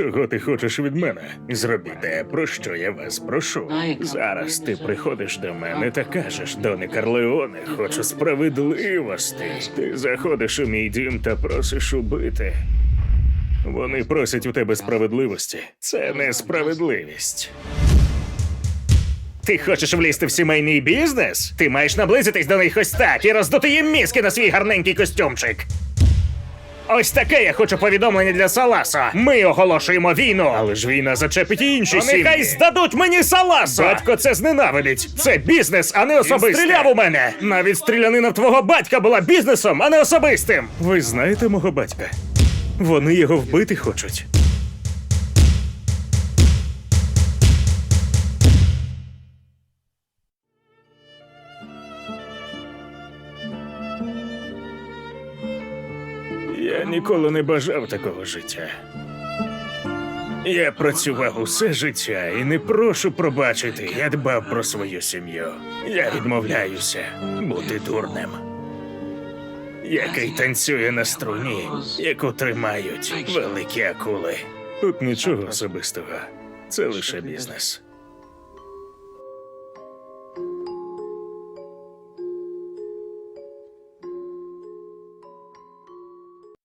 Чого ти хочеш від мене? Зроби те, про що я вас прошу. Зараз ти приходиш до мене та кажеш, Доне Карлеоне, хочу справедливості. Ти заходиш у мій дім та просиш убити. Вони просять у тебе справедливості. Це несправедливість. Ти хочеш влізти в сімейний бізнес? Ти маєш наблизитись до них ось так і роздути їм мізки на свій гарненький костюмчик. Ось таке я хочу повідомлення для Саласа. Ми оголошуємо війну. Але ж війна зачепить і інші сім'ї. Нехай здадуть мені Саласа! Батько це зненавидить. Це бізнес, а не особисте. Він стріляв у мене. Навіть стрілянина в твого батька була бізнесом, а не особистим. Ви знаєте мого батька? Вони його вбити хочуть. Я ніколи не бажав такого життя. Я працював усе життя і не прошу пробачити. Я дбав про свою сім'ю. Я відмовляюся бути дурним. Який танцює на струні, яку тримають великі акули. Тут нічого особистого. Це лише бізнес.